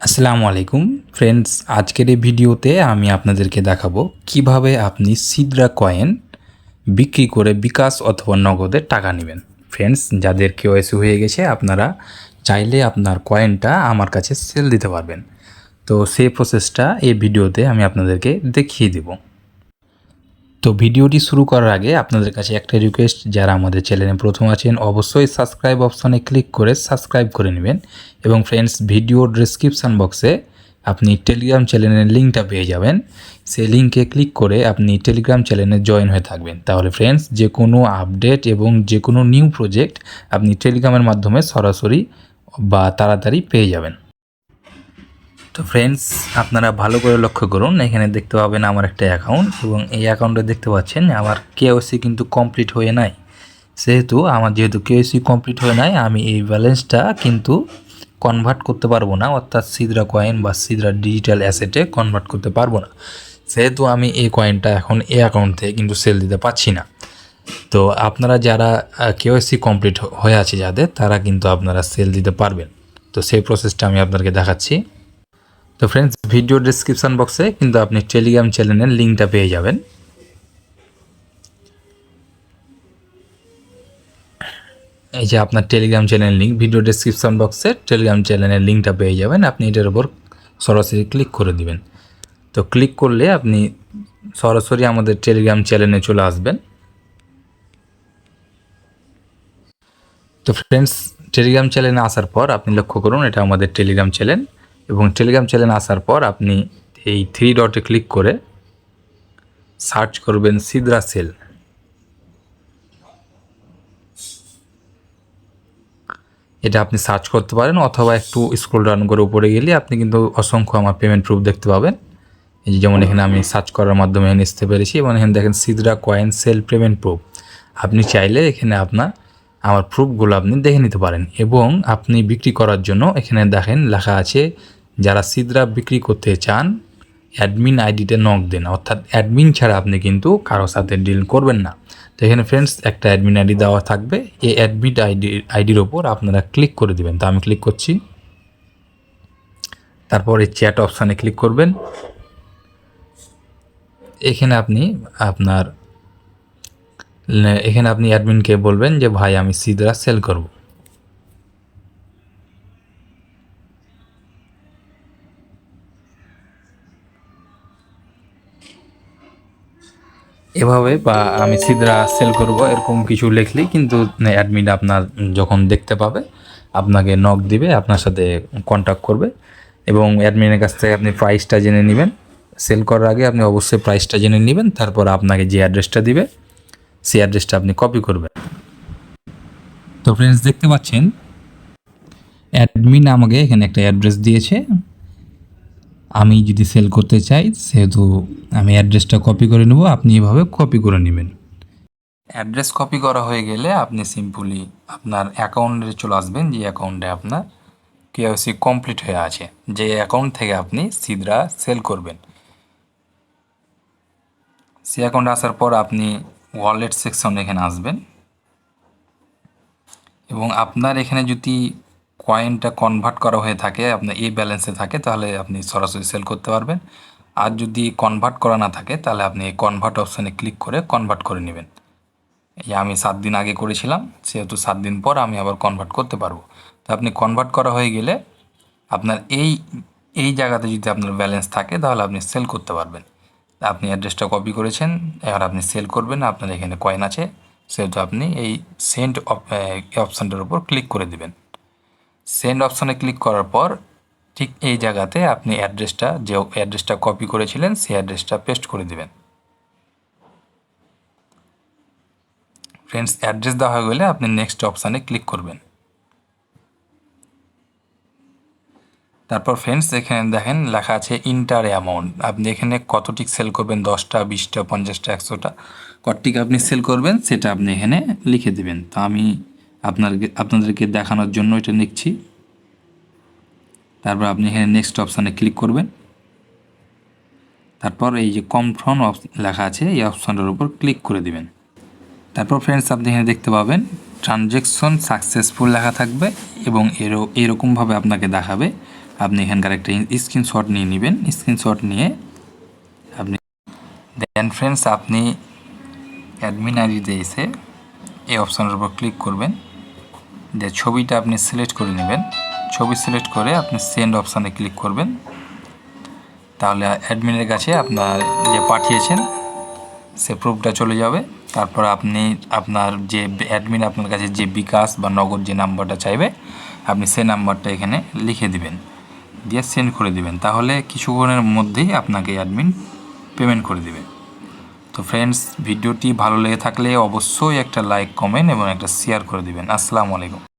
আসসালামু আলাইকুম। ফ্রেন্ডস আজকের এই ভিডিওতে আমি আপনাদেরকে দেখাবো কীভাবে আপনি সিদ্রা কয়েন বিক্রি করে বিকাশ অথবা নগদে টাকা নেবেন। ফ্রেন্ডস যাদের কেউ কেওয়াইসি হয়ে গেছে, আপনারা চাইলে আপনার কয়েনটা আমার কাছে সেল দিতে পারবেন। তো সেই প্রসেসটা এই ভিডিওতে আমি আপনাদেরকে দেখিয়ে দেবো। তো ভিডিওটি শুরু করার আগে আপনাদের কাছে একটা রিকোয়েস্ট যারা আমাদের চ্যানেলে প্রথম আছেন, অবশ্যই সাবস্ক্রাইব অপশনে ক্লিক করে সাবস্ক্রাইব করে নেবেন এবং ফ্রেন্ডস ভিডিও ডেসক্রিপশান বক্সে আপনি টেলিগ্রাম চ্যানেলের লিঙ্কটা পেয়ে যাবেন। সেই লিঙ্কে ক্লিক করে আপনি টেলিগ্রাম চ্যানেলে জয়েন হয়ে থাকবেন। তাহলে ফ্রেন্ডস যে কোনো আপডেট এবং যে কোনো নিউ প্রজেক্ট আপনি টেলিগ্রামের মাধ্যমে সরাসরি বা তাড়াতাড়ি পেয়ে যাবেন। তো ফ্রেন্ডস আপনারা ভালো করে লক্ষ্য করুন, এখানে দেখতে পাবেন আমার একটা অ্যাকাউন্ট এবং এই অ্যাকাউন্টে দেখতে পাচ্ছেন আমার কেওসি কিন্তু কমপ্লিট হয়ে নাই। সেহেতু আমার যেহেতু কেওসি কমপ্লিট হয়ে নাই, আমি এই ব্যালেন্সটা কিন্তু কনভার্ট করতে পারব না, অর্থাৎ সিদ্রা কয়েন বা সিদ্রা ডিজিটাল অ্যাসেটে কনভার্ট করতে পারব না। সেহেতু আমি এই কয়েনটা এখন এই অ্যাকাউন্ট থেকে কিন্তু সেল দিতে পারছি না। তো আপনারা যারা কেওসি কমপ্লিট হয়ে আছে যাদের, তারা কিন্তু আপনারা সেল দিতে পারবেন। তো সেই প্রসেসটা আমি আপনাদেরকে দেখাচ্ছি। তো ফ্রেন্ডস ভিডিও ডিসক্রিপশান বক্সে কিন্তু আপনি টেলিগ্রাম চ্যানেলের লিঙ্কটা পেয়ে যাবেন। এই যে আপনার Telegram channel link video description বক্সে টেলিগ্রাম চ্যানেলের লিঙ্কটা পেয়ে যাবেন। আপনি এটার উপর সরাসরি ক্লিক করে দিবেন। তো ক্লিক করলে আপনি সরাসরি আমাদের টেলিগ্রাম চ্যানেলে চলে আসবেন। তো ফ্রেন্ডস টেলিগ্রাম চ্যানেলে আসার পর আপনি লক্ষ্য করুন, এটা আমাদের টেলিগ্রাম চ্যানেল এবং টেলিগ্রাম চ্যানেল আসার পর আপনি এই থ্রি ডটে ক্লিক করে সার্চ করবেন সিদ্রা সেল এটা আপনি সার্চ করতে পারেন অথবা একটু স্ক্রল ডাউন করে উপরে গেলে আপনি কিন্তু অসংখ্য আমার পেমেন্ট প্রুফ দেখতে পাবেন। এই যে যেমন এখানে আমি সার্চ করার মাধ্যমে এখানে আসতে পেরেছি এবং এখানে দেখেন Sidra coin sell payment proof আপনি চাইলে এখানে আপনার, আমার প্রুফগুলো আপনি দেখে নিতে পারেন এবং আপনি বিক্রি করার জন্য এখানে দেখেন লেখা আছে যারা সিদ্রা বিক্রি করতে চান অ্যাডমিন আইডিতে নক দেন। অর্থাৎ অ্যাডমিন ছাড়া আপনি কিন্তু কারোর সাথে ডিল করবেন না। তো এখানে ফ্রেন্ডস একটা অ্যাডমিন আইডি দেওয়া থাকবে। এই অ্যাডমিন আইডি আইডির ওপর আপনারা ক্লিক করে দেবেন। তো আমি ক্লিক করছি। তারপর এই চ্যাট অপশানে ক্লিক করবেন। এখানে আপনি আপনার, এখানে আপনি অ্যাডমিনকে বলবেন যে, ভাই, আমি সিদ্রা সেল করব। এভাবে বা আমি সিদ্রা সেল করব, এরকম কিছু লিখলেই কিন্তু অ্যাডমিন আপনার যখন দেখতে পাবে, আপনাকে নক দিবে, আপনার সাথে কন্ট্যাক্ট করবে এবং অ্যাডমিনের কাছ থেকে আপনি প্রাইসটা জেনে নেবেন। সেল করার আগে আপনি অবশ্যই প্রাইসটা জেনে নেবেন, তারপর আপনাকে যে অ্যাড্রেসটা দিবে, সেই অ্যাড্রেসটা আপনি কপি করবেন। তো ফ্রেন্ডস দেখতে পাচ্ছেন অ্যাডমিন আমাকে এখানে একটা অ্যাড্রেস দিয়েছে। আমি যদি সেল করতে চাই, সেহেতু আমি অ্যাড্রেসটা কপি করে নেব। আপনি এভাবে কপি করে নেবেন। অ্যাড্রেস কপি করা হয়ে গেলে আপনি সিম্পলি আপনার অ্যাকাউন্টে চলে আসবেন, যে অ্যাকাউন্টে আপনার কেওসি কমপ্লিট হয়ে আছে। যে অ্যাকাউন্ট থেকে আপনি সিদ্রা সেল করবেন। সে অ্যাকাউন্টে আসার পর আপনি ওয়ালেট সেকশন এখানে আসবেন। এবং আপনার এখানে যদি কয়েনটা কনভার্ট করা হয়ে থাকে, আপনার এই ব্যালেন্সে থাকে, তাহলে আপনি সরাসরি সেল করতে পারবেন। আর যদি কনভার্ট করা না থাকে, তাহলে আপনি এই কনভার্ট অপশানে ক্লিক করে কনভার্ট করে নেবেন। এই আমি সাত দিন আগে করেছিলাম, সেহেতু সাত দিন পর আমি আবার কনভার্ট করতে পারব। তো আপনি কনভার্ট করা হয়ে গেলে আপনার এই এই জায়গাতে যদি আপনার ব্যালেন্স থাকে, তাহলে আপনি সেল করতে পারবেন। আপনি অ্যাড্রেসটা কপি করেছেন, এবার আপনি সেল করবেন, আপনার এখানে কয়েন আছে, সেহেতু আপনি এই সেন্ড অপশানটার উপর ক্লিক করে দিবেন। সেন্ড অপশানে ক্লিক করার পর ঠিক এই জায়গাতে আপনি অ্যাড্রেসটা যে অ্যাড্রেসটা কপি করেছিলেন, সেই অ্যাড্রেসটা পেস্ট করে দেবেন। ফ্রেন্ডস অ্যাড্রেস দেওয়া হয়ে গেলে আপনি নেক্সট অপশানে ক্লিক করবেন। তারপর ফ্রেন্ডস এখানে দেখেন লেখা আছে ইন্টার অ্যামাউন্ট আপনি এখানে কতটিক সেল করবেন? দশটা, বিশটা, পঞ্চাশটা, একশোটা। কতটিক আপনি সেল করবেন? সেটা আপনি এখানে লিখে দেবেন। তো আমি আপনার আপনাদেরকে দেখানোর জন্য এটা লিখছি। তারপর আপনি এখানে নেক্সট অপশানে ক্লিক করবেন। তারপর এই যে কনফার্ম লেখা আছে, এই অপশানটার উপর ক্লিক করে দিবেন। তারপর ফ্রেন্ডস আপনি এখানে দেখতে পাবেন ট্রানজ্যাকশন সাকসেসফুল লেখা থাকবে এবং এরও এরকমভাবে আপনাকে দেখাবে। আপনি এখানকার একটা স্ক্রিনশট নিয়ে নেবেন। স্ক্রিনশট নিয়ে আপনি দেন ফ্রেন্ডস আপনি অ্যাডমিন এসে এই অপশানের উপর ক্লিক করবেন। যে ছবিটা আপনি সিলেক্ট করে নেবেন। ছবি সিলেক্ট করে আপনি সেন্ড অপশানে ক্লিক করবেন। তাহলে অ্যাডমিনের কাছে আপনার যে পাঠিয়েছেন, সে প্রুফটা চলে যাবে। তারপর আপনি আপনার যে অ্যাডমিন আপনার কাছে যে বিকাশ বা নগদ যে নাম্বারটা চাইবে, আপনি সে নাম্বারটা এখানে লিখে দিবেন। দিয়ে সেন্ড করে দিবেন। তাহলে কিছুক্ষণের মধ্যেই আপনাকে অ্যাডমিন পেমেন্ট করে দিবে। তো ফ্রেন্ডস ভিডিওটি ভালো লেগে থাকলে অবশ্যই একটা লাইক কমেন্ট এবং একটা শেয়ার করে দিবেন। আসসালামু আলাইকুম।